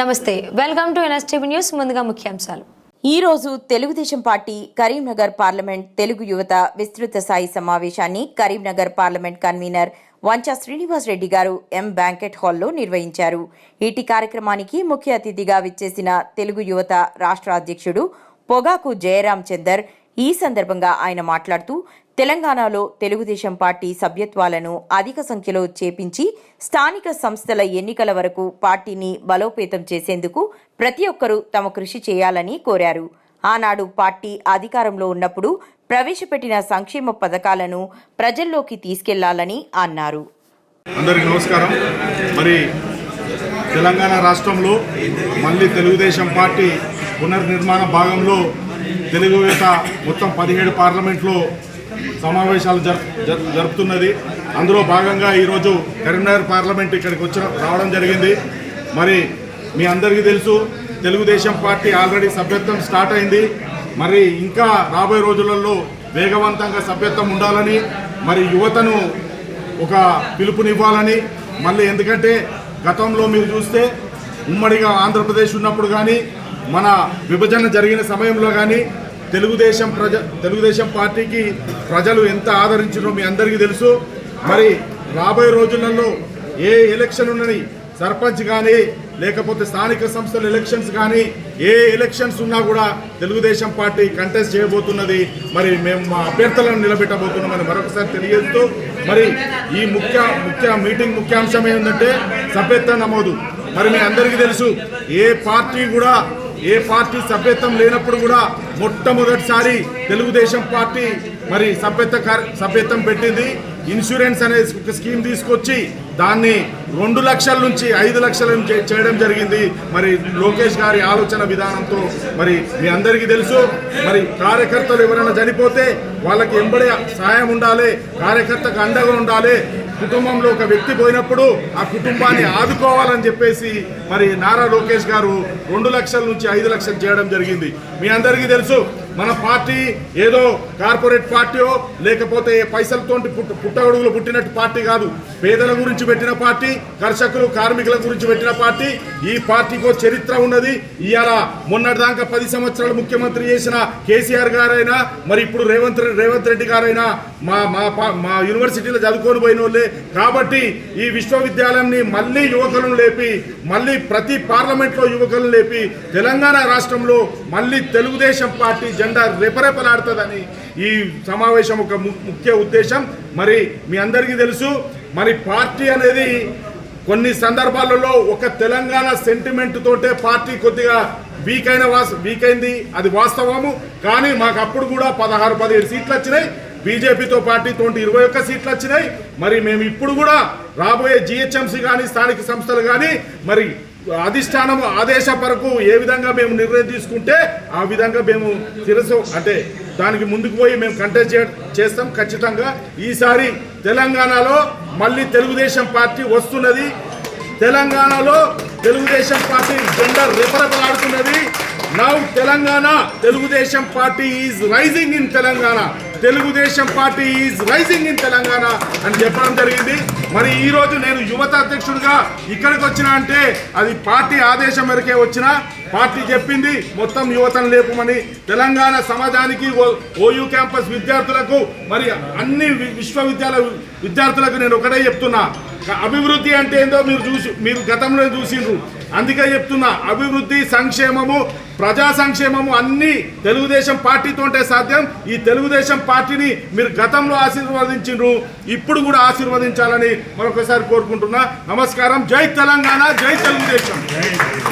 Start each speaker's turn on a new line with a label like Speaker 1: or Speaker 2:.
Speaker 1: నమస్తే. Welcome to NSTV news ముందుగా ముఖ్యాంశాలు.
Speaker 2: ఈ రోజు తెలుగుదేశం పార్టీ కరీంనగర్ పార్లమెంట్ తెలుగు యువత విస్తృత స్థాయి సమావేశాన్ని కరీంనగర్ పార్లమెంట్ కన్వీనర్ వంచా శ్రీనివాస్ రెడ్డి గారు ఎం బ్యాంకెట్ హాల్లో నిర్వహించారు. ఇటీ కార్యక్రమానికి ముఖ్య అతిథిగా విచ్చేసిన తెలుగు యువత రాష్ట్ర అధ్యక్షుడు పొగాకు జయరాం చందర్ ఈ సందర్భంగా ఆయన మాట్లాడుతూ తెలంగాణలో తెలుగుదేశం పార్టీ సభ్యత్వాలను అధిక సంఖ్యలో చేపించి స్థానిక సంస్థల ఎన్నికల వరకు పార్టీని బలోపేతం చేసేందుకు ప్రతి ఒక్కరూ తమ కృషి చేయాలని కోరారు. ఆనాడు పార్టీ అధికారంలో ఉన్నప్పుడు ప్రవేశపెట్టిన సంక్షేమ పథకాలను ప్రజల్లోకి తీసుకెళ్ళాలని అన్నారు.
Speaker 3: అందరికీ నమస్కారం. మరి తెలంగాణ రాష్ట్రంలో మళ్ళీ తెలుగుదేశం పార్టీ పునర్నిర్మాణ భాగంలో తెలుగు మొత్తం పదిహేడు పార్లమెంట్లో సమావేశాలు జరుపుతున్నది. అందులో భాగంగా ఈరోజు కరీంనగర్ పార్లమెంట్ ఇక్కడికి వచ్చిన రావడం జరిగింది. మరి మీ అందరికీ తెలుసు తెలుగుదేశం పార్టీ ఆల్రెడీ సభ్యత్వం స్టార్ట్ అయింది. మరి ఇంకా రాబోయే రోజులలో వేగవంతంగా సభ్యత్వం ఉండాలని మరి యువతను ఒక పిలుపునివ్వాలని మళ్ళీ ఎందుకంటే గతంలో మీరు చూస్తే ఉమ్మడిగా ఆంధ్రప్రదేశ్ ఉన్నప్పుడు కానీ మన విభజన జరిగిన సమయంలో కానీ తెలుగుదేశం ప్రజ తెలుగుదేశం పార్టీకి ప్రజలు ఎంత ఆదరించడో మీ అందరికీ తెలుసు. మరి రాబోయే రోజులలో ఏ ఎలక్షన్ ఉన్నది? సర్పంచ్ కానీ లేకపోతే స్థానిక సంస్థల ఎలక్షన్స్ కానీ ఏ ఎలక్షన్స్ ఉన్నా కూడా తెలుగుదేశం పార్టీ కంటెస్ట్ చేయబోతున్నది. మరి మేము మా అభ్యర్థులను నిలబెట్టబోతున్నామని మరొకసారి తెలియజేస్తూ మరి ఈ ముఖ్య ముఖ్య మీటింగ్ ముఖ్యాంశం ఏంటంటే సభ్యత్వ నమోదు. మరి మీ అందరికీ తెలుసు ఏ పార్టీ కూడా ఏ పార్టీ సభ్యత్వం లేనప్పుడు కూడా మొట్టమొదటిసారి తెలుగుదేశం పార్టీ మరి సభ్యత్వ సభ్యత్వం పెట్టింది. ఇన్సూరెన్స్ అనే ఒక స్కీమ్ తీసుకొచ్చి దాన్ని రెండు లక్షల నుంచి ఐదు లక్షల నుంచి చేయడం జరిగింది. మరి లోకేష్ గారి ఆలోచన విధానంతో మరి మీ అందరికీ తెలుసు. మరి కార్యకర్తలు ఎవరైనా చనిపోతే వాళ్ళకి ఎంబడే సహాయం ఉండాలి కార్యకర్తకు అండగా ఉండాలి. కుటుంబంలో ఒక వ్యక్తి పోయినప్పుడు ఆ కుటుంబాన్ని ఆదుకోవాలని చెప్పేసి మరి నారా లోకేష్ గారు రెండు లక్షల నుంచి ఐదు లక్షలు చేయడం జరిగింది. మీ అందరికీ తెలుసు మన పార్టీ ఏదో కార్పొరేట్ పార్టీయో లేకపోతే పైసలతోటి పుట్ట పుట్టగొడుగులు పుట్టినట్టు పార్టీ కాదు. పేదల గురించి పెట్టిన పార్టీ కర్షకులు కార్మికుల గురించి పెట్టిన పార్టీ. ఈ పార్టీకో చరిత్ర ఉన్నది. ఇవాళ మొన్నటిదాకా పది సంవత్సరాలు ముఖ్యమంత్రి చేసిన కేసీఆర్ గారైనా మరి ఇప్పుడు రేవంత్ రేవంత్ రెడ్డి గారైనా మా మా మా యూనివర్సిటీలో చదువుకొని పోయిన వాళ్ళే కాబట్టి ఈ విశ్వవిద్యాలయాన్ని మళ్ళీ యువకులను లేపి మళ్ళీ ప్రతి పార్లమెంట్లో యువకులను లేపి తెలంగాణ రాష్ట్రంలో మళ్ళీ తెలుగుదేశం పార్టీ జెండా రెపరెపలాడుతుందని ఈ సమావేశం ఒక ము- ముఖ్య ఉద్దేశం. మరి మీ అందరికీ తెలుసు మరి పార్టీ అనేది కొన్ని సందర్భాలలో ఒక తెలంగాణ సెంటిమెంట్ తోటే పార్టీ కొద్దిగా వీక్ అయిన వాస్ వీక్ అయింది. అది వాస్తవము. కానీ మాకు అప్పుడు కూడా పదహారు పదిహేడు సీట్లు వచ్చినాయి. బీజేపీతో పార్టీతో ఇరవై ఒక్క సీట్లు వచ్చినాయి. మరి మేము ఇప్పుడు కూడా రాబోయే జిహెచ్ఎంసీ కానీ స్థానిక సంస్థలు కానీ మరి అధిష్టానం ఆదేశ పరకు ఏ విధంగా మేము నిర్ణయం తీసుకుంటే ఆ విధంగా మేము తెలుసు అంటే దానికి ముందుకు పోయి మేము కంటెస్ట్ చేస్తాం. ఖచ్చితంగా ఈసారి తెలంగాణలో మళ్ళీ తెలుగుదేశం పార్టీ వస్తున్నది. తెలంగాణలో తెలుగుదేశం పార్టీ జెండా రెపరెపలాడుతున్నది. Now Telangana Telugu Desam party is rising in Telangana Telugu Desam party is rising in Telangana అని చెప్పడం జరిగింది. మరి ఈరోజు నేను యువత అధ్యక్షుడిగా ఇక్కడికి వచ్చిన అంటే అది పార్టీ ఆదేశం మేరకే వచ్చిన పార్టీ చెప్పింది మొత్తం యువతను లేపమని. తెలంగాణ సమాజానికి ఓ- ఓయూ క్యాంపస్ విద్యార్థులకు మరి అన్ని వి- విశ్వవిద్యాలయ విద్యార్థులకు నేను ఒకటే చెప్తున్నా. అభివృద్ధి అంటే ఏందో మీరు చూసి మీరు గతంలో చూసిండ్రు. అందుకే చెప్తున్నా అభివృద్ధి సంక్షేమము ప్రజా సంక్షేమము అన్ని తెలుగుదేశం పార్టీతోంటే సాధ్యం. ఈ తెలుగుదేశం పార్టీని మీరు గతంలో ఆశీర్వదించిండ్రు ఇప్పుడు కూడా ఆశీర్వదించాలని మరొకసారి కోరుకుంటున్నా. నమస్కారం. జై తెలంగాణ జై తెలుగుదేశం.